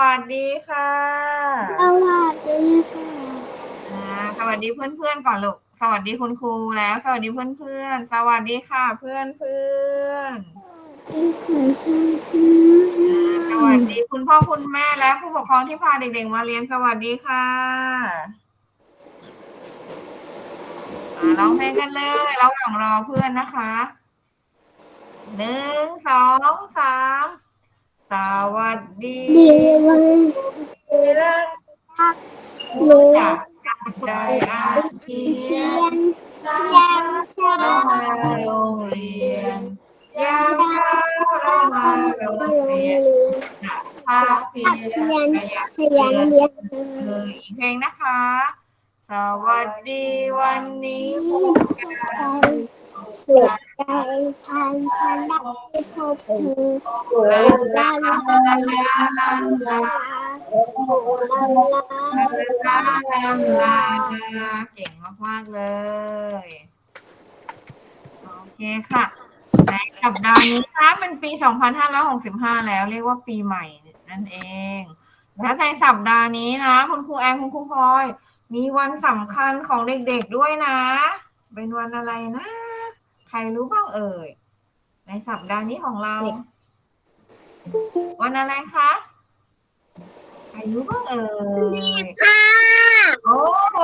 วัสดีค่ะสวัสดีค่ะอ่าสวัสดีเพื่อนๆก่อนลูก สวัสดีคุณครูแล้ว สวัสดีเพื่อนๆ สวัสดีค่ะ เพื่อนเพื่อนๆที่เกิดขึ้นที่สวัสดีคุณพ่อคุณแม่และผู้ปกครองที่พาเด็กๆมาเรียนสวัสดีค่ะอ่าร้องเพลงกันเลยระหว่างรอเพื่อนนะคะหนึ่งสองสาม สวัสดีดีวันเพื่อนรู้จากใจอาเทีเทียยนนยังเช้าเรามาโรงเรียนยามเช้าเรามาโรงเรียนภาคเพียนขยันขยันเรียนเลยอีกเพลงนะคะ สวัสดีวันนี้พบกัน สุขใจทานฉันได้พบเธอลาลาลาลาลาลาลาลาลาลาลาลาลาลาเก่งมากๆเลย โอเคค่ะในสัปดาห์นี้นะเป็นปี 2565 แล้วเรียกว่าปีใหม่นั่นเองแล้วในสัปดาห์นี้นะ คุณครูแอนคุณครูพลอย มีวันสำคัญของเด็กๆด้วยนะ เป็นวันอะไรนะ ใครรู้บ้างเอ่ย ในสัปดาห์นี้ของเรา วันอะไรคะใครรู้บ้างเอ่ยค่ะโอ้โห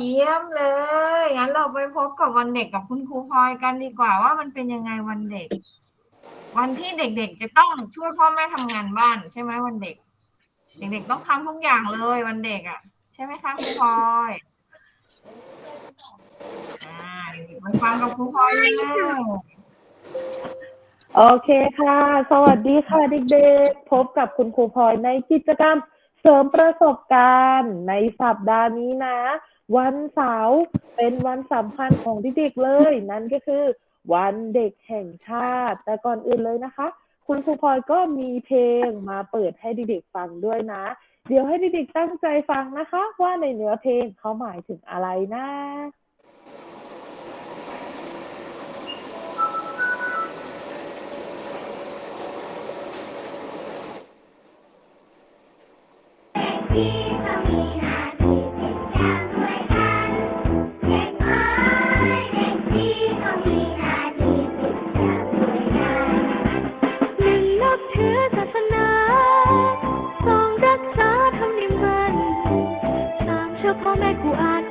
เยี่ยมเลยงั้นเราไปพบกับวันเด็กกับคุณครูพลอยกันดีกว่าว่ามันเป็นยังไงวันเด็ก วันที่เด็กๆจะต้องช่วยพ่อแม่ทำงานบ้าน ใช่ไหมวันเด็ก เด็กๆต้องทำทุกอย่างเลยวันเด็กอะ ใช่ไหมคะครูพลอยอ่าเด็กๆไป ฟังกับครูพลอยเลยโอเคค่ะ สวัสดีค่ะเด็กๆ พบกับคุณครูพลอยในกิจกรรมเสริมประสบการณ์ในสัปดาห์นี้นะ วันเสาร์เป็นวันสำคัญของเด็กๆเลย นั่นก็คือ วันเด็กแห่งชาติ แต่ก่อนอื่นเลยนะคะ คุณครูพลอยก็มีเพลงมาเปิดให้เด็กๆฟังด้วยนะ เดี๋ยวให้เด็กๆตั้งใจฟังนะคะ ว่าในเนื้อเพลงเขาหมายถึงอะไรนะ พ่อแม่ครูอา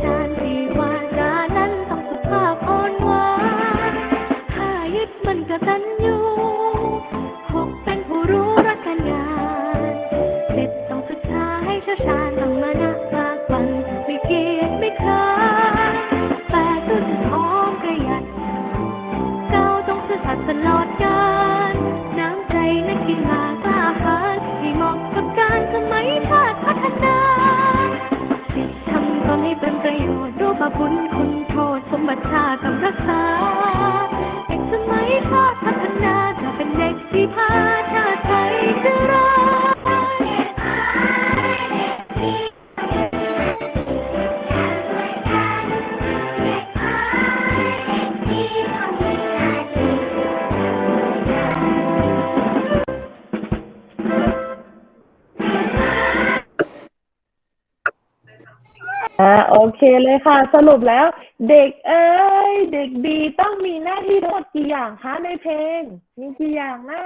โอเคเลยค่ะ สรุปแล้ว เด็กเอ้ย เด็กดีต้องมีหน้าที่ทั้งหมดกี่อย่างคะในเพลง มีกี่อย่างนะ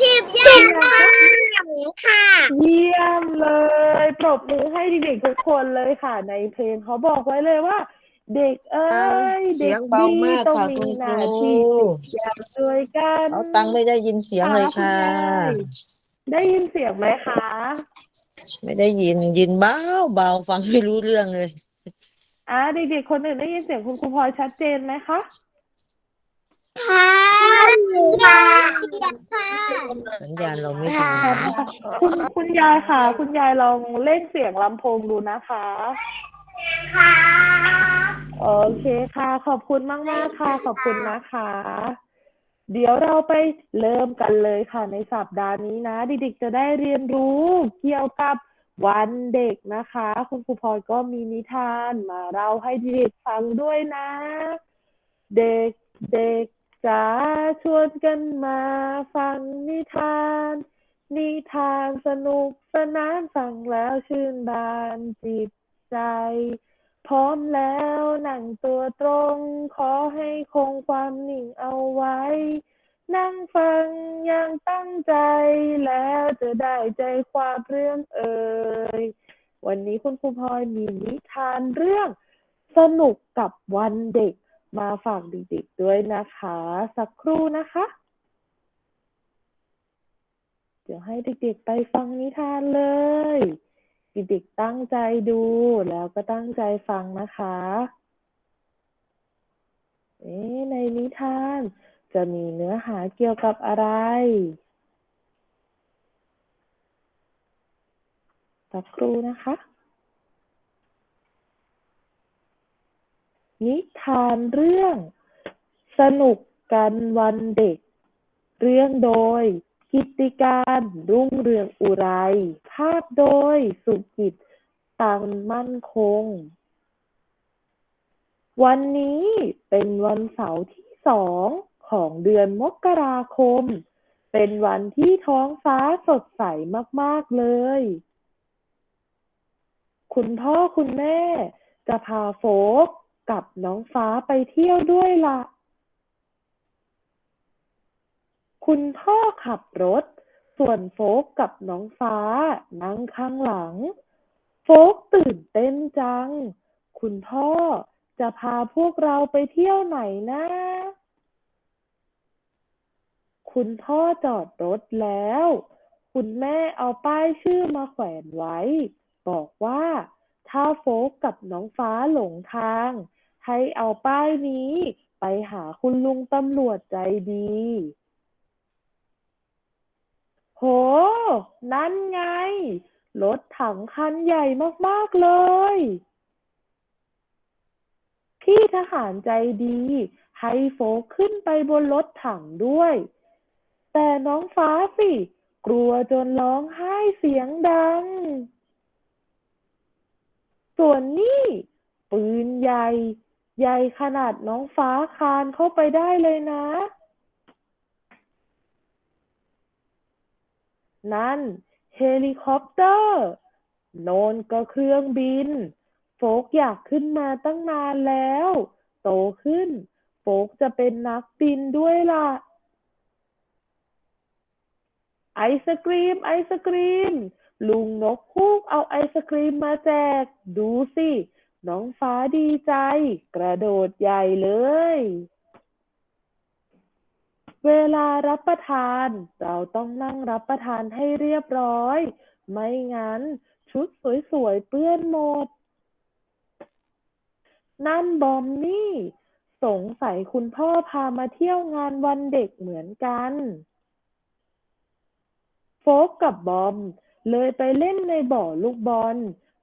สิบอย่างค่ะเยี่ยมเลยปรบมือให้เด็กๆทุกคนเลยค่ะ ในเพลงเขาบอกไว้เลยว่า เด็กเอ้ยเสีเด็ยกงเบาดีมากต้องค่ะมีคุณหคน้ารูที่อย่างด้วยกัน เขาตังไม่ได้ยินเสียงเลยค่ะ ได้ยินเสียงไหมคะ ไม่ได้ยินยินเบาเบาฟังไม่รู้เรื่องเลยอ่าเด็กๆคนอื่นได้ยินเสียงคุณครูพลอยชัดเจนไหมคะค่ะค่ะค่ะสัญญาณเราไม่ดีคุณคุณยายค่ะ คุณยายลองเล่นเสียงลำโพงดูนะคะค่ะโอเคค่ะ ขอบคุณมากมากๆค่ะ ขอบคุณนะคะ เดี๋ยวเราไปเริ่มกันเลยค่ะในสัปดาห์นี้นะเด็กๆจะได้เรียนรู้เกี่ยวกับวันเด็กนะคะ คุณครูพลอยก็มีนิทานมาเล่าให้เด็กฟังด้วยนะ เด็กเด็กจ๋าชวนกันมาฟังนิทาน นิทานสนุกสนานฟังแล้วชื่นบานจิตใจ พร้อมแล้วนั่งตัวตรง ขอให้คงความนิ่งเอาไว้ นั่งฟังอย่างตั้งใจแล้วจะได้ใจความเรื่องเอ่ยวันนี้คุณครูพลอยมีนิทานเรื่องสนุกกับวันเด็กมาฝากเด็กๆด้วยนะคะ สักครู่นะคะ เดี๋ยวให้เด็กๆไปฟังนิทานเลย เด็กๆตั้งใจดูแล้วก็ตั้งใจฟังนะคะเอ๊ในนิทานจะมีเนื้อหาเกี่ยวกับอะไร สักครู่นะคะ นิทานเรื่อง สนุกกันวันเด็ก เรื่องโดย กิติการรุ่งเรืองอุไร ภาพโดยสุกิจตังมั่นคง วันนี้เป็นวันเสาร์ที่สองของเดือนมกราคม เป็นวันที่ท้องฟ้าสดใสมาก ๆ เลย คุณพ่อคุณแม่ จะพาโฟกกับน้องฟ้าไปเที่ยวด้วยล่ะ คุณพ่อขับรถ ส่วนโฟกกับน้องฟ้า นั่งข้างหลัง โฟกตื่นเต้นจัง คุณพ่อจะพาพวกเราไปเที่ยวไหนนะ คุณพ่อจอดรถแล้ว คุณแม่เอาป้ายชื่อมาแขวนไว้ บอกว่า ถ้าโฟกกับน้องฟ้าหลงทาง ให้เอาป้ายนี้ไปหาคุณลุงตำรวจใจดี โห นั่นไง รถถังคันใหญ่มาก ๆ เลย พี่ทหารใจดี ให้โฟกขึ้นไปบนรถถังด้วย แต่น้องฟ้าสิ กลัวจนร้องไห้เสียงดัง ส่วนนี่ปืนใหญ่ ใหญ่ขนาดน้องฟ้าคานเข้าไปได้เลยนะ นั่นเฮลิคอปเตอร์โนนก็เครื่องบิน โฟกอยากขึ้นมาตั้งนานแล้ว โตขึ้น โฟกจะเป็นนักบินด้วยล่ะ ไอศกรีม ไอศกรีม ลุงนกฮูกเอาไอศกรีมมาแจก ดูสิ น้องฟ้าดีใจ กระโดดใหญ่เลย เวลารับประทาน เราต้องนั่งรับประทานให้เรียบร้อย ไม่งั้น ชุดสวยๆเปื้อนหมด นั่นบอมนี่ สงสัยคุณพ่อพามาเที่ยวงานวันเด็กเหมือนกันโฟกกับบอม เลยไปเล่นในบ่อลูกบอล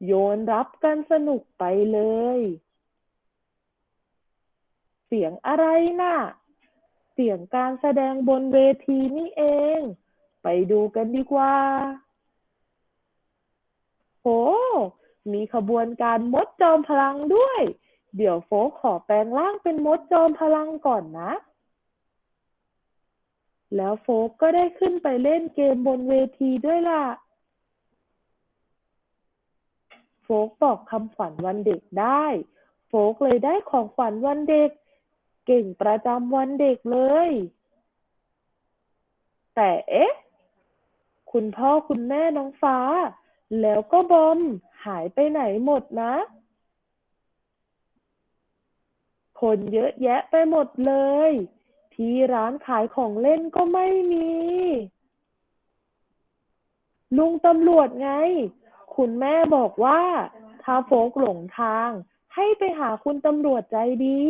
โยนรับกันสนุกไปเลย เสียงอะไรน่ะ เสียงการแสดงบนเวทีนี่เอง ไปดูกันดีกว่า โห มีขบวนการมดจอมพลังด้วย เดี๋ยวโฟกขอแปลงร่างเป็นมดจอมพลังก่อนนะ แล้วโฟกก็ได้ขึ้นไปเล่นเกมบนเวทีด้วยล่ะ โฟกบอกคำขวัญวันเด็กได้ โฟกเลยได้ของขวัญวันเด็ก เก่งประจำวันเด็กเลย แต่เอ๊ะ คุณพ่อคุณแม่น้องฟ้า แล้วก็บอมหายไปไหนหมดนะ คนเยอะแยะไปหมดเลย ที่ร้านขายของเล่นก็ไม่มี ลุงตำรวจไง คุณแม่บอกว่า ถ้าโฟกหลงทางให้ไปหาคุณตำรวจใจดี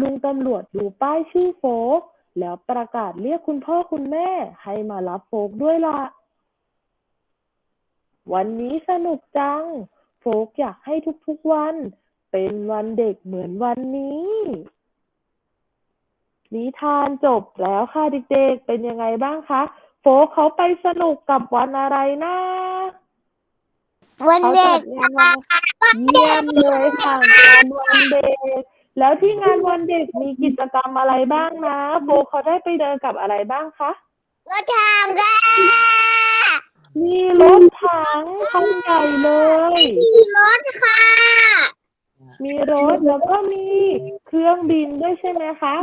ลุงตำรวจดูป้ายชื่อโฟกแล้วประกาศเรียกคุณพ่อคุณแม่ให้มารับโฟกด้วยล่ะ วันนี้สนุกจัง โฟกอยากให้ทุกๆวัน เป็นวันเด็กเหมือนวันนี้ นิทานจบแล้วค่ะเด็กๆ เป็นยังไงบ้างคะ โฟกเขาไปสนุกกับวันอะไรนะวันเขาเด็จักดงานวันเยี่ยมเลยค่ะงานวันเด็ก แล้วที่งานวันเด็กมีกิจกรรมอะไรบ้างนะโบเขาได้ไปเดินกับอะไรบ้างคะก็ทำค่ะมีรถถังคันใหญ่เลย มีรถค่ะ มีรถแล้วก็มีเครื่องบินด้วยใช่ไหมคะ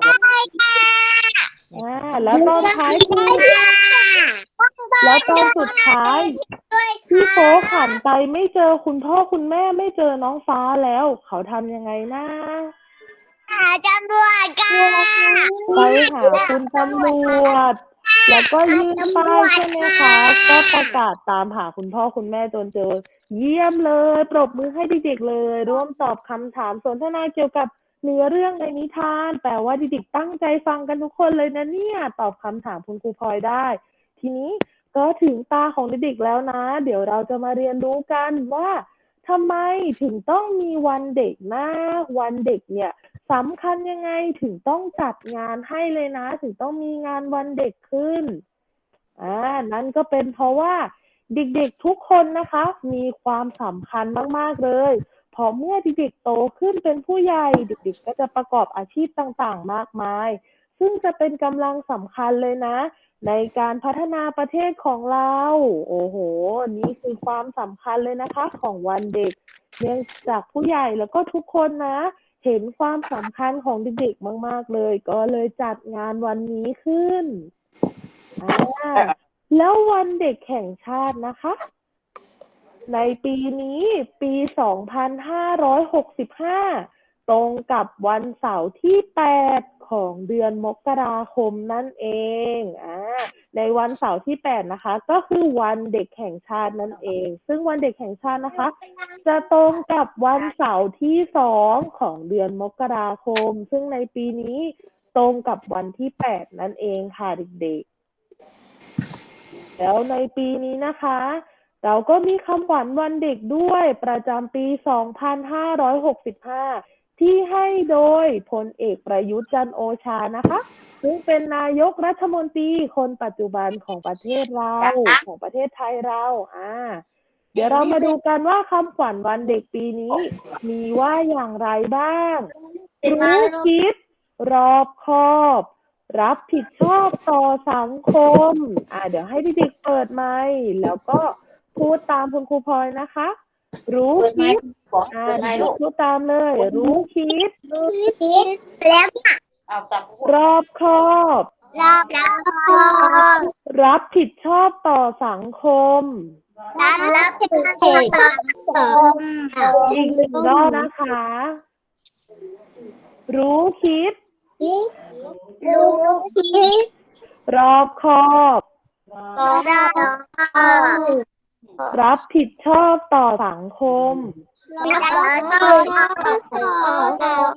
ได้ค่ะอ่าแล้วตอนท้ายคือแล้วตอนสุดท้ายด้วยพี่ค่ะโฟขันไปไม่เจอคุณพ่อคุณแม่ไม่เจอน้องฟ้าแล้ว เขาทำยังไงนะ หาตำรวจค่ะไปหาคุณตำรวจ แล้วก็ยื่นป้ายใช่ไหมคะ ก็ประกาศตามหาคุณพ่อคุณแม่จนเจอ เยี่ยมเลย ปรบมือให้เด็กๆเลย ร่วมตอบคำถามสนทนาเกี่ยวกับเนื้อเรื่องในนิทานแต่ว่าเด็กๆตั้งใจฟังกันทุกคนเลยนะเนี่ย ตอบคำถามคุณครูพลอยได้ ทีนี้ก็ถึงตาของเด็กๆแล้วนะ เดี๋ยวเราจะมาเรียนรู้กันว่าทำไมถึงต้องมีวันเด็กนะวันเด็กเนี่ยสำคัญยังไงถึงต้องจัดงานให้เลยนะ ถึงต้องมีงานวันเด็กขึ้นอ่านั่นก็เป็นเพราะว่าเด็กๆทุกคนนะคะ มีความสำคัญมากๆเลยพอเมื่อเด็กๆโตขึ้นเป็นผู้ใหญ่เด็กๆ ก็จะประกอบอาชีพต่างๆ มากมาย ซึ่งจะเป็นกำลังสำคัญเลยนะ ในการพัฒนาประเทศของเรา โอ้โห นี่คือความสำคัญเลยนะคะ ของวันเด็กเนื่องจากผู้ใหญ่แล้วก็ทุกคนนะ เห็นความสำคัญของเด็กๆมาก ๆ เลย ก็เลยจัดงานวันนี้ขึ้นอ่าแล้ววันเด็กแห่งชาตินะคะ ในปีนี้ปี 2565 ตรงกับวันเสาร์ที่8ของเดือนมกราคมนั่นเองอ่าในวันเสาร์ที่8นะคะ ก็คือวันเด็กแห่งชาตินั่นเอง ซึ่งวันเด็กแห่งชาตินะคะ จะตรงกับวันเสาร์ที่สองของเดือนมกราคม ซึ่งในปีนี้ตรงกับวันที่แปดนั่นเองค่ะเด็กๆ แล้วในปีนี้นะคะเราก็มีคำขวัญวันเด็กด้วยประจำปี 2565 ที่ให้โดยพลเอกประยุทธ์จันทร์โอชานะคะ ซึ่งเป็นนายกรัฐมนตรีคนปัจจุบันของประเทศเราของประเทศไทยเราอ่าเดี๋ยวเรามาดูกันว่าคำขวัญวันเด็กปีนี้ มีว่าอย่างไรบ้างรู้คิด รอบคอบ รับผิดชอบต่อสังคม อ่าเดี๋ยวให้เด็กๆเปิดไมค์แล้วก็พูดตามคุณครูพลอยนะคะ รู้คิด อ่าเด็กๆพูดตามเลย รู้คิด คิดแล้วค่ะรอบคอบ รอบแล้วรับผิดชอบต่อสังคม รับรับผิดชอบอีกหนึ่งรอบนะคะ รู้คิด คิดรู้คิดรอบคอบ รอบรับผิดชอบต่อสังคม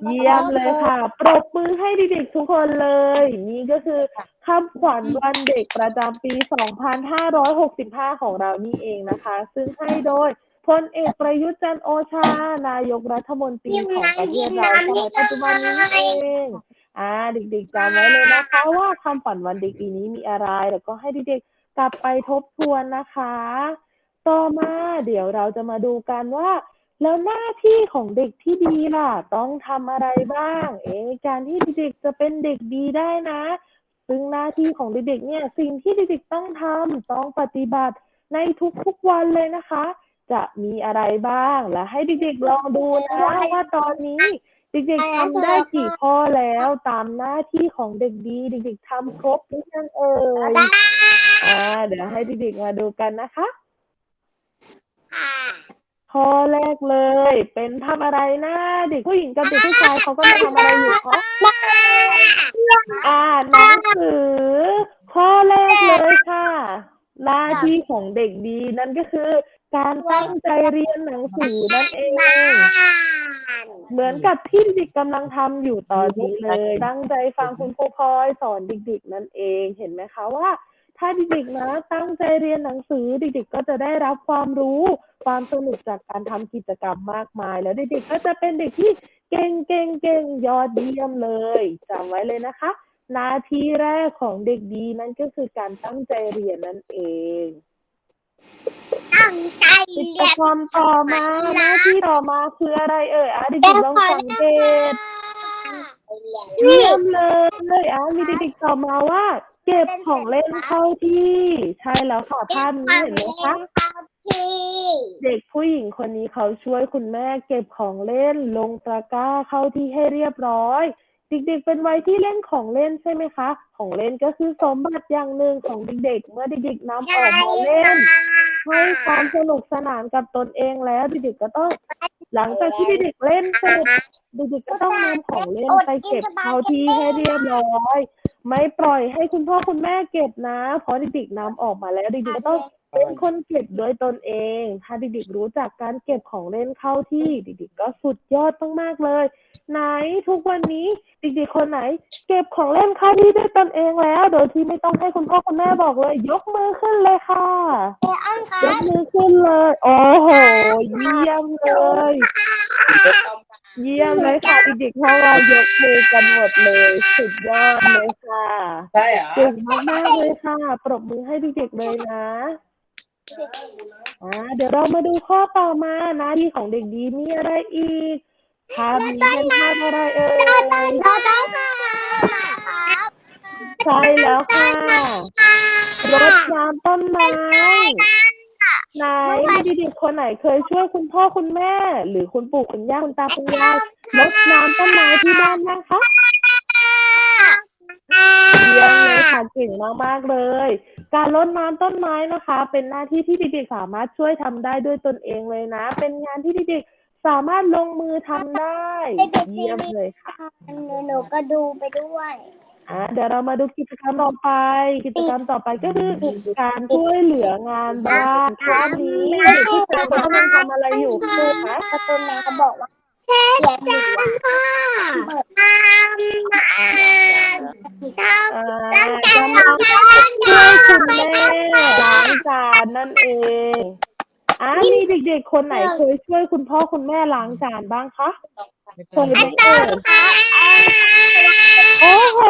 เยี่ยมเลยค่ะ ปรบมือให้เด็กๆทุกคนเลย นี่ก็คือคำขวัญวันเด็กประจำปี 2565 ของเรานี่เองนะคะ ซึ่งให้โดยพลเอกประยุทธ์จันโอชา นายกรัฐมนตรีของประเทศเราสมัยปัจจุบันนี้เองอ่าเด็กๆจำไว้เลยนะคะว่าคำขวัญวันเด็กปีนี้มีอะไร แล้วก็ให้เด็กๆกลับไปทบทวนนะคะ ต่อมาเดี๋ยวเราจะมาดูกันว่า แล้วหน้าที่ของเด็กที่ดีล่ะ ต้องทำอะไรบ้าง เอ๊ะการที่เด็กๆจะเป็นเด็กดีได้นะ ซึ่งหน้าที่ของเด็กๆเนี่ย สิ่งที่เด็กๆต้องทำต้องปฏิบัติในทุกๆวันเลยนะคะ จะมีอะไรบ้าง และให้เด็กๆลองดูนะว่าตอนนี้เด็กๆทำได้กี่ข้อแล้วตามหน้าที่ของเด็กดีเด็กๆทำครบหรือยังเอ่ยอ่าเดี๋ยวให้เด็กๆมาดูกันนะคะ ข้อแรกเลย เป็นทำอะไรนะเด็กผู้หญิงกับเด็กผู้ชายเขาก็ทำอะไรอยู่คะอ่านหนังสือ ข้อแรกเลยค่ะ หน้าที่ของเด็กดีนั่นก็คือ การตั้งใจเรียนหนังสือนั่นเอง เหมือนกับที่เด็กกำลังทำอยู่ตอนนี้เลย ตั้งใจฟังคุณครูพลอยสอนเด็กๆนั่นเองเห็นไหมคะว่า ถ้าเด็กๆนะตั้งใจเรียนหนังสือเด็กๆก็จะได้รับความรู้ ความสนุกจากการทำกิจกรรมมากมาย แล้วเด็กๆก็จะเป็นเด็กที่เก่งเก่งเก่งยอดเยี่ยมเลยจำไว้เลยนะคะหน้าที่แรกของเด็กดีนั่นก็คือการตั้งใจเรียนนั่นเองตั้งใจกิจเรียนกรรมต่อมาหน้าที่ต่อมาคืออะไรเอ่ยอะเด็กๆลองสังเกตเยี่ยมเลยอะมีเด็กๆตอบมาว่า เก็บของเล่นเข้าที่ ใช่แล้วค่ะภาพนี้เห็นไหมคะที่เด็กผู้หญิงคนนี้เขาช่วยคุณแม่เก็บของเล่นลงตะกร้าเข้าที่ให้เรียบร้อย เด็กๆเป็นวัยที่เล่นของเล่นใช่ไหมคะ ของเล่นก็คือสมบัติอย่างหนึ่งของเด็กๆ เมื่อเด็กๆนำออกมาเล่นให้ความสนุกสนานกับตนเองแล้วเด็กๆก็ต้อง หลังจากที่เด็กๆเล่นเสร็จเด็กๆก็ต้องนำของเล่นไปเก็บเข้าที่ให้เรียบร้อย ไม่ปล่อยให้คุณพ่อคุณแม่เก็บนะ เพราะเด็กๆนำออกมาแล้วเด็กๆก็ต้องเป็นคนเก็บด้วยตนเอง ถ้าเด็กๆรู้จักการเก็บของเล่นเข้าที่เด็กๆก็สุดยอดมากๆเลย ไหนทุกวันนี้เด็กๆคนไหน เก็บของเล่นเข้าที่ด้วยตนเองแล้ว โดยที่ไม่ต้องให้คุณพ่อคุณแม่บอกเลย ยกมือขึ้นเลยค่ะเอออนคยรับกมือขึ้นเลย โอ้โห เยี่ยมเลย เยี่ยมเลยค่ะเด็กๆของเรายกมือกันหมดเลย สุดยอดเลยค่ะใช่เหรอเก่งมากๆเลยค่ะ ปรบมือให้เด็กๆเลยนะอ่าเดี๋ยวเรามาดูข้อต่อมาหน้าที่ของเด็กดีมีอะไรอีก ภาพนี้เป็นภาพอะไรเอ่ยราต้องสร้างครับใช่แล้วค่ะรดน้ำต้นไม้ไหนมีเด็กๆคนไหนเคยช่วยคุณพ่อคุณแม่ หรือคุณปู่คุณย่าคุณตาคุณยายรดน้ำต้นไม้ที่บ้านบ้างคะเยี่ยมเลยค่ะเก่งมากๆเลย การรดน้ำต้นไม้นะคะ เป็นหน้าที่ที่เด็กๆสามารถช่วยทำได้ด้วยตนเองเลยนะ เป็นงานที่เด็กๆ สามารถลงมือทำได้เยี่ยมเลยค่ะหนูหนูก็ดูไปด้วยอะเดี๋ยวเรามาดูกิจกรรมต่อไป กิจกรรมต่อไปก็คือการช่วยเหลืองานบ้านภาพนี้เด็กที่กำลังทำอะไรอยู่ครูคะการ์ตูนแม่เขาบอกว่าเช็ดจานค่ะเปิดน้ำอ่ากำลังช่วยคุณแม่ล้างจานนั่นเอง อะมีเด็กๆ คนไหนเคยช่วยคุณพ่อคุณแม่ล้างจานบ้างคะเคยไหมเอ่ยโอ้โห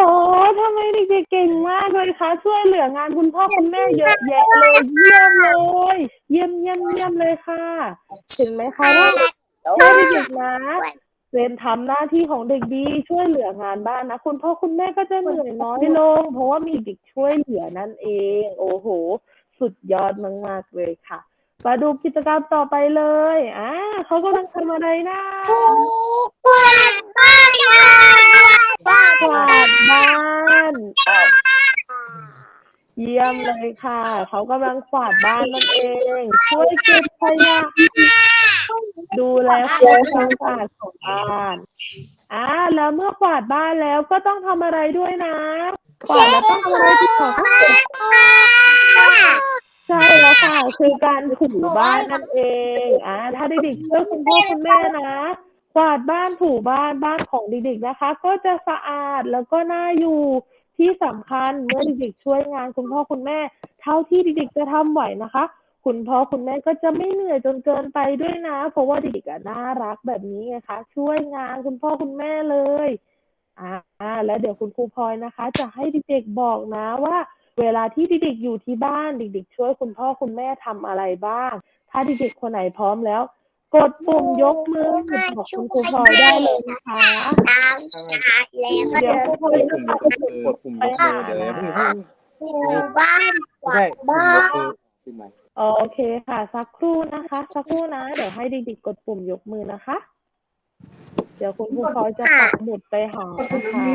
ทำไมเด็กๆเก่งมากเลยคะช่วยเหลืองานคุณพ่อคุณแม่เยอะแยะเลยเยี่ยมเลย เยี่ยมเยี่ยมเยี่ยมเลยค่ะเห็นไหมคะว่าช่วยเด็กๆนะเป็นทำหน้าที่ของเด็กดีช่วยเหลืองานบ้านนะคุณพ่อคุณแม่ก็จะเหนื่อยน้อยลง เพราะว่ามีเด็กช่วยเหลือนั่นเอง โอ้โห สุดยอดมากๆเลยค่ะ มาดูกิจกรรมต่อไปเลย อ่าเขากำลังทำอะไรนะกวาดบ้านกวาดกวาดบ้านเยี่ยมเลยค่ะ เขากำลังกวาดบ้านนั่นเอง ช่วยเก็บขยะดูแลความสะอาดของบ้านอ่าแล้วเมื่อกวาดบ้านแล้วก็ต้องทำอะไรด้วยนะกวาดแล้วต้องทำอะไรที่สอง ใช่แล้วค่ะคือการถูบ้านนั่นเองอ่าถ้าเด็กๆช่วยคุณพ่อคุณแม่นะกวาดบ้านถูบ้านบ้านของเด็กๆนะคะ ก็จะสะอาดแล้วก็น่าอยู่ที่สำคัญเมื่อเด็กๆช่วยงานคุณพ่อคุณแม่ เท่าที่เด็กๆจะทำไหวนะคะ คุณพ่อคุณแม่ก็จะไม่เหนื่อยจนเกินไปด้วยนะ เพราะว่าเด็กๆน่ารักแบบนี้ไงคะช่วยงานคุณพ่อคุณแม่เลยอ่าแล้วเดี๋ยวคุณครูพลอยนะคะ จะให้เด็กๆบอกนะว่า เวลาที่เด็กๆอยู่ที่บ้านเด็กๆช่วยคุณพ่อคุณแม่ทำอะไรบ้าง ถ้าเด็กๆคนไหนพร้อมแล้ว กดปุ่มยกมือบอกคุณครูพลอยได้เลยนะคะน้ำสะอาดแล้วเดี๋ยวครูพลอยกดจะปุ่มยกมือกดปุ่มยกมือเดี๋ยวอย่าเพิ่งเพิ่งถูบ้านกไม่วาใช่ดปุ่มบ้ายนกมือขึ้นมาโอเคค่ะ สักครู่นะคะ สักครู่นะ เดี๋ยวให้เด็กๆกดปุ่มยกมือนะคะ เดี๋ยวคุณครูพลอจะปักหมุดไปหานะคะ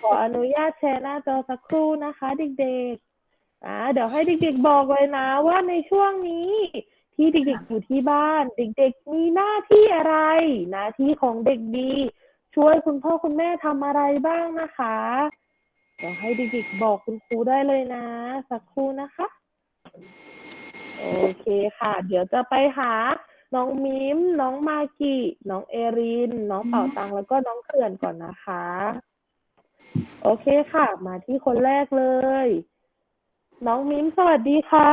ขออนุญาตแชร์หน้าจอสักครู่นะคะ เด็กๆอ่าเดี๋ยวให้เด็ก ๆ บอกเลยนะ ว่าในช่วงนี้ที่เด็กๆอยู่ที่บ้าน เด็ก ๆ มีหน้าที่อะไร หน้าที่ของเด็กดี ช่วยคุณพ่อคุณแม่ทำอะไรบ้างนะคะเดี๋ยวให้เด็กๆบอกคุณครูได้เลยนะ สักครู่นะคะ โอเคค่ะ เดี๋ยวจะไปหา น้องมิม น้องมากิน้องเอริน น้องเป่าตังแล้วก็น้องเขื่อนก่อนนะคะ โอเคค่ะ มาที่คนแรกเลย น้องมิมสวัสดีค่ะ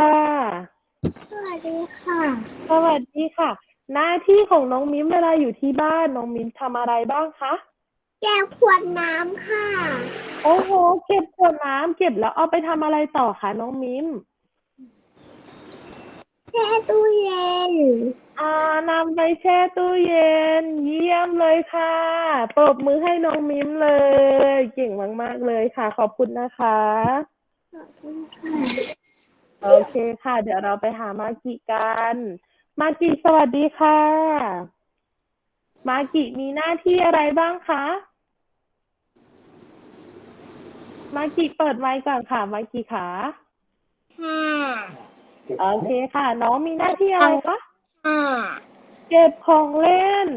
สวัสดีค่ะ สวัสดีค่ะ หน้าที่ของน้องมิมเวลาอยู่ที่บ้านน้องมิมทำอะไรบ้างคะแก้วขวดน้ำค่ะ โอ้โห เก็บขวดน้ำเก็บแล้วเอาไปทำอะไรต่อคะน้องมิมแช่ตู้เย็น อ่านำไปแช่ตู้เย็น เยี่ยมเลยค่ะปรบมือให้น้องมิมเลย เก่งมาก ๆ เลยค่ะ ขอบคุณนะคะ โอเคค่ะ เดี๋ยวเราไปหามากิกัน มากิสวัสดีค่ะ มากิมีหน้าที่อะไรบ้างคะ มากิเปิดไมค์ก่อนค่ะ มากิขาห้าโอเคค่ะ น้องมีหน้าที่อะไรคะ ห้าเก็บของเล่น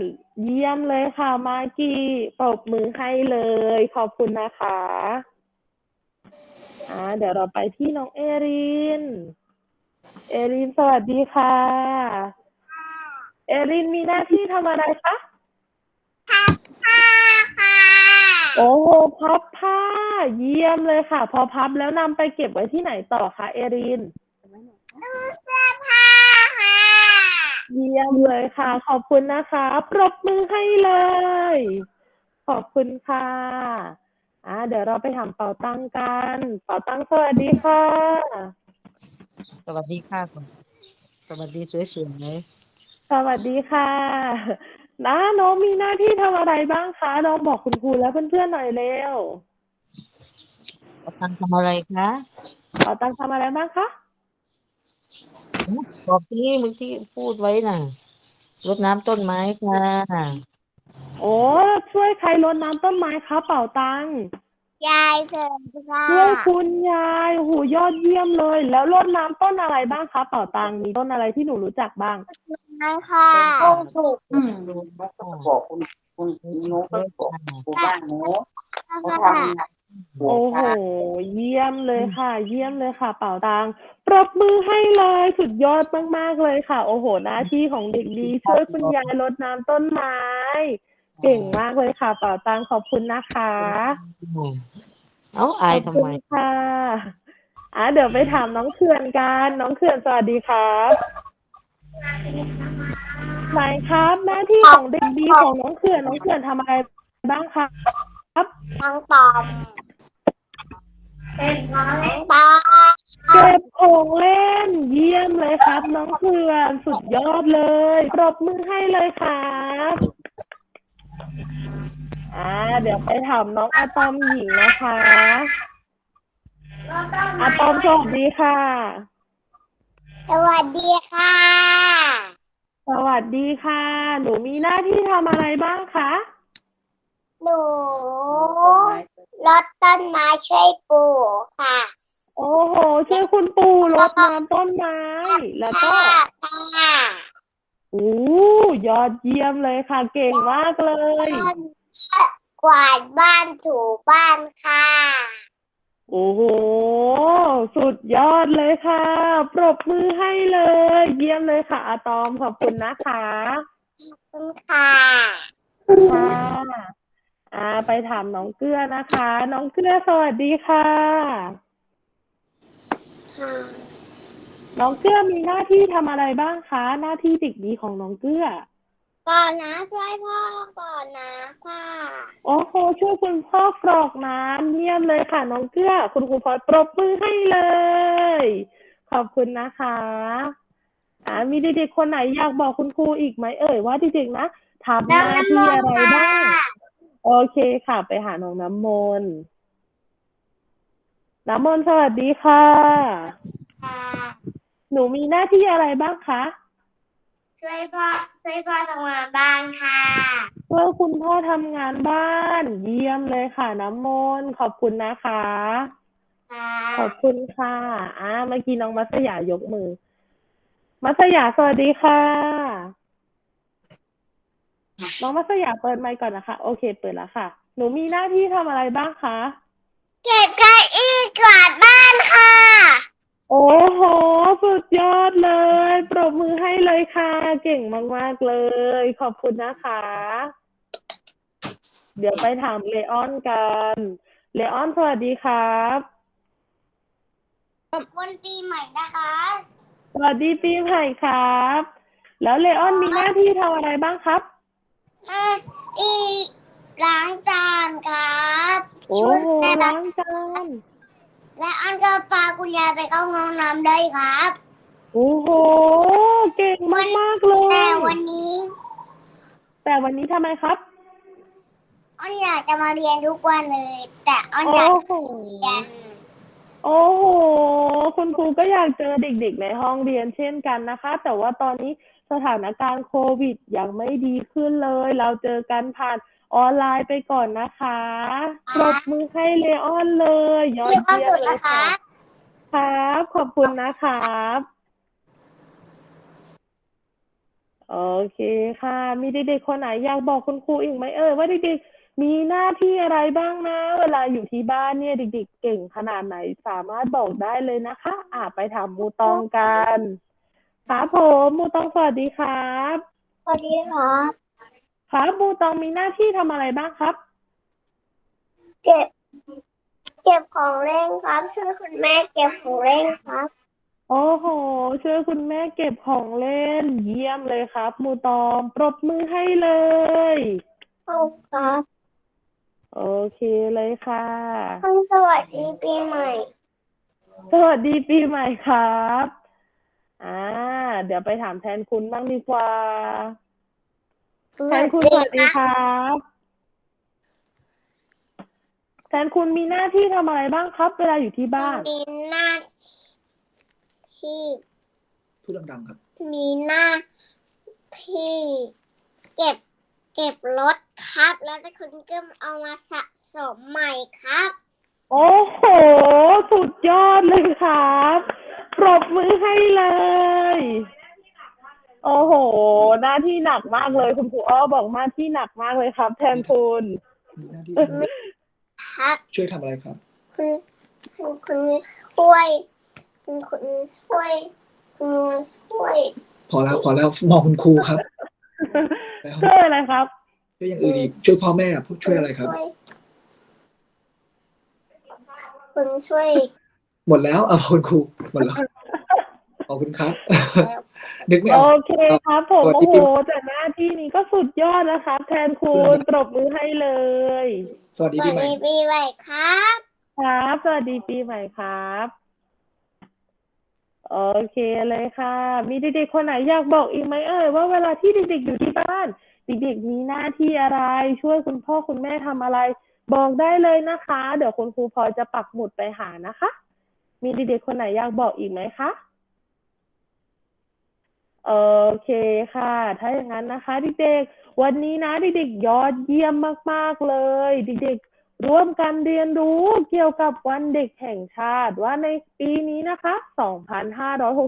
เยี่ยมเลยค่ะมากีปรบมือให้เลย ขอบคุณนะคะอ่าเดี๋ยวเราไปที่น้องเอริน เอรินสวัสดีค่ะ เอรินมีหน้าที่ทำอะไรคะห้าค่ะ โอ้โหพับผ้า เยี่ยมเลยค่ะ พอพับแล้วนำไปเก็บไว้ที่ไหนต่อคะเอริน ตู้เสื้อผ้าค่ะ เยี่ยมเลยค่ะ ขอบคุณนะคะ ปรบมือให้เลย ขอบคุณค่ะอ่าเดี๋ยวเราไปถามเป่าตังกันเป่าตังสวัสดีค่ะ สวัสดีค่ะคุณสวัสดีสวยๆเลยสวัสดีค่ะนะน้องมีหน้าที่ทำอะไรบ้างคะน้องบอกคุณครูและเพื่อนๆหน่อยเร็วเอาตังทำอะไรคะเป่าตังทำอะไรบ้างคะ บอกที่เมื่อที่พูดไว้น่ะรดน้ำต้นไม้ค่ะโอ้ช่วยใครรดน้ำต้นไม้คะเป่าตังยายเสริมค่ะช่วยคุณยายโอ้โหยอดเยี่ยมเลย แล้วรดน้ำต้นอะไรบ้างคะเป่าตังมีต้นอะไรที่หนูรู้จักบ้างน้อยค่ะอืมนกก็บอกคุณคุณนกก็บอกคุณว่าหนูเขาทำงานโอ้โหเยี่ยมเลยค่ะ เยี่ยมเลยค่ะ เป่าตัง ปรบมือให้เลยสุดยอดมาก ๆ เลยค่ะ โอ้โห หน้าที่ของเด็กดี ช่วยคุณยายรดน้ำต้นไม้ เก่งมากเลยค่ะเป่าตังขอบคุณนะคะเอาอายขอบทำคุไมณค่ะอะเดี๋ยวไปถามน้องเขื่อนกัน น้องเขื่อนสวัสดีครับไหนครับ หน้าที่ของเด็กดีของน้องเขื่อนน้องเขื่อนทำอะไรบ้างคะครับน้องตอมเป็นน้องตอม เก็บของเล่น เยี่ยมเลยครับ น้องเขื่อนสุดยอดเลยปรบมือให้เลยครับอ่าเดี๋ยวไปถามน้องอะตอมหญิงนะคะอะตอมสวัสดีค่ะ สวัสดีค่ะ สวัสดีค่ะ หนูมีหน้าที่ทำอะไรบ้างคะหนูรดต้นไม้ช่วยปลูกค่ะ โอ้โหช่วยคุณปู่รดน้ำต้นไม้ แล้วก็ค่ะอู้ยอดเยี่ยมเลยค่ะ เก่งมากเลย กวาดบ้านถูบ้านค่ะ โอ้โห สุดยอดเลยค่ะ ปรบมือให้เลย เยี่ยมเลยค่ะอาตอมขอบคุณนะคะขอบคุณค่ะค่ะอ่าไปถามน้องเกลือนะคะ น้องเกลือสวัสดีค่ะ น้องเกลือมีหน้าที่ทำอะไรบ้างคะ หน้าที่เด็กดีของน้องเกลือก่อนนะช่วยพ่อก่อนนะค่ะโอ้โหช่วยคุณพ่อกรอกน้ำเยี่ยมเลยค่ะ น้องเกลือคุณครูพลอยปรบมือให้เลย ขอบคุณนะคะอ่ามีเด็กๆคนไหนอยากบอกคุณครูอีกไหมเอ่ยว่าเด็กๆนะทำหน้าที่อะไรบ้าง โอเคค่ะ ไปหาน้องน้ำมนต์ น้ำมนต์สวัสดีค่ะค่ะ หนูมีหน้าที่อะไรบ้างคะ ช่วยพ่อช่วยพ่อทำงานบ้านค่ะช่วยคุณพ่อทำงานบ้าน เยี่ยมเลยค่ะ น้ำมนต์ขอบคุณนะคะ ค่ะขอบคุณค่ะอ่าเมื่อกี้น้องมัสยายกมือ มัสยาสวัสดีค่ะ น้องมัสยาเปิดไมค์ก่อนนะคะ โอเค เปิดแล้วค่ะ หนูมีหน้าที่ทำอะไรบ้างคะ เก็บเก้าอี้ กวาดบ้านค่ะ โอ้โห สุดยอดเลย ปรบมือให้เลยค่ะ เก่งมาก ๆ เลย ขอบคุณนะคะ เดี๋ยวไปถามเลออนกัน เลออนสวัสดีครับ วันปีใหม่นะคะ สวัสดีปีใหม่ครับ แล้วเลออนมีหน้าที่ทำอะไรบ้างครับ หน้าที่ล้างจานครับ โอ้ช่วยโหแม่ล้าล้างงจาน และอันก็พาคุณยายไปเข้าห้องน้ำได้ครับ โอ้โห เก่งมากๆเลย แต่วันนี้แต่วันนี้ทำไมครับ อ้อนอยากจะมาเรียนทุกวันเลย แต่อ้อนอโอ้ยากโห เรียน โอ้โห คุณครูก็อยากเจอเด็กๆในห้องเรียนเช่นกันนะคะ แต่ว่าตอนนี้สถานการณ์โควิดยังไม่ดีขึ้นเลย เราเจอกันผ่าน ออนไลน์ไปก่อนนะคะปรบมือให้เลออนเลยยอดมีความเยี่ยสุมขเลยนะคะค่ะครับ ขอบคุณนะครับ โอเคค่ะ มีเด็กๆคนไหนอยากบอกคุณครูอีกไหมเอ่ยว่าเด็กๆมีหน้าที่อะไรบ้างนะ เวลาอยู่ที่บ้านเนี่ยเด็กๆเก่งขนาดไหนสามารถบอกได้เลยนะคะ อ่าไปถามมูตองกัน ครับผมมูตองสวัสดีครับ สวัสดีครับ ครับมูตองมีหน้าที่ทำอะไรบ้างครับ เก็บ เก็บของเล่นครับช่วยคุณแม่เก็บของเล่นครับ โอ้โหช่วยคุณแม่เก็บของเล่น เยี่ยมเลยครับมูตอง ปรบมือให้เลยขอบคุณครับ โอเคเลยค่ะสวัสดีปีใหม่สวัสดีปีใหม่ครับ อ่า เดี๋ยวไปถามแทนคุณบ้างดีกว่า แทนคุณสวัสดีครับแทนคุณมีหน้าที่ทำอะไรบ้างครับ เวลาอยู่ที่บ้าน มีหน้าที่พูดดังๆครับ มีหน้าที่เก็บเก็บรถครับ แล้วแต่คุณก็เอามาสะสมใหม่ครับ โอ้โห สุดยอดเลยครับ ปรบมือให้เลย โอ้โห หน้าที่หนักมากเลยคุณครูอ้อบอกหน้าที่หนักมากเลยครับ แทนคุณมีหน้าที่ครับช่วยทำอะไรครับ คุณคุณคุณช่วย คุณคุณช่วยคุณช่วย พอแล้วพอแล้วมองคุณครูครับแล้วช่วยอะไรครับช่วยอย่างอื่นอีกช่วยพ่อแม่พูดช่วยอะไรครับ คุณช่วย หมดแล้วเอาคุณครูหมดแล้ว ขอบคุณครับ นึกไม่อโออกเคครับ ผมสวัสดีโอ้โหแต่หน้าที่นี้ก็สุดยอดนะครับ แทนคุณปรบมือให้เลย สวัสสดีวัปีสใหม่ดีปีใหม่ครับ ครับ สวัสดีปีใหม่ครับ โอเคเลยค่ะ มีเด็กๆคนไหนอยากบอกอีกไหมเอ่ยว่าเวลาที่เด็กๆอยู่ที่บ้าน เด็กๆมีหน้าที่อะไร ช่วยคุณพ่อคุณแม่ทำอะไร บอกได้เลยนะคะ เดี๋ยวคุณครูพลอยจะปักหมุดไปหานะคะมีเด็กๆคนไหนอยากบอกอีกไหมคะ โอเคค่ะ ถ้าอย่างนั้นนะคะเด็กๆวันนี้นะเด็กๆยอดเยี่ยมมากๆเลยเด็กๆร่วมกันเรียนรู้เกี่ยวกับวันเด็กแห่งชาติ ว่าในปีนี้นะคะ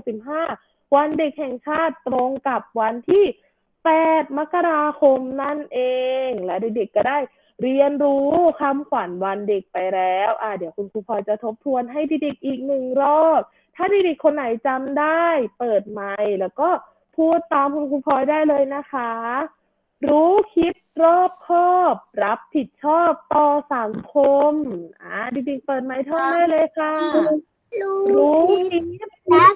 2565 วันเด็กแห่งชาติตรงกับวันที่ 8 มกราคมนั่นเอง และเด็กๆก็ได้เรียนรู้คำขวัญวันเด็กไปแล้ว อ่าเดี๋ยวคุณครูพลอยจะทบทวนให้เด็กๆอีกหนึ่งรอบ ถ้าเด็กๆคนไหนจำได้เปิดไมค์แล้วก็พูดตามคุณครูพลอยได้เลยนะคะ รู้คิดรอบคอบ รับผิดชอบต่อสังคม อ่าเด็กๆเปิดไมค์ท่องได้เลยค่ะ รู้คิดรับ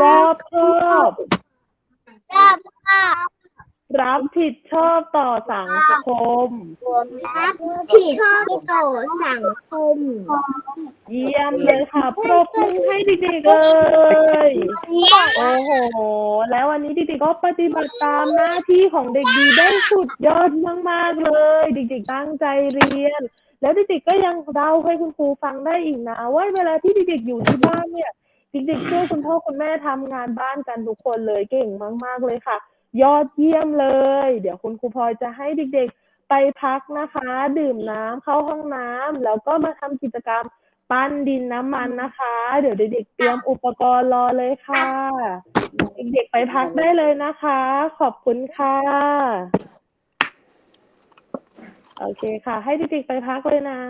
รอบคอบ รับภาพ รับผิดชอบต่อสังคม รับผิดชอบต่อสังคมเยี่ยมเลยค่ะปรบมือให้เด็กๆเลยเนี่ยโอ้โห แล้ววันนี้เด็กๆก็ปฏิบัติตามหน้าที่ของเด็กดีได้สุดยอดมากๆเลย เด็กๆตั้งใจเรียน แล้วเด็กๆก็ยังเล่าให้คุณครูฟังได้อีกนะว่าเวลาที่เด็กๆอยู่ที่บ้านเนี่ยเด็กๆช่วยคุณพ่อคุณแม่ทำงานบ้านกันทุกคนเลยเก่งมาก ๆเลยค่ะ ยอดเยี่ยมเลย เดี๋ยวคุณครูพลอยจะให้เด็กๆไปพักนะคะ ดื่มน้ำเข้าห้องน้ำแล้วก็มาทำกิจกรรมปั้นดินน้ำมันนะคะ เดี๋ยวเด็กๆเตรียมอุปกรณ์รอเลยค่ะ เด็กๆไปพักได้เลยนะคะ ขอบคุณค่ะ โอเคค่ะ ให้เด็กๆไปพักเลยนะ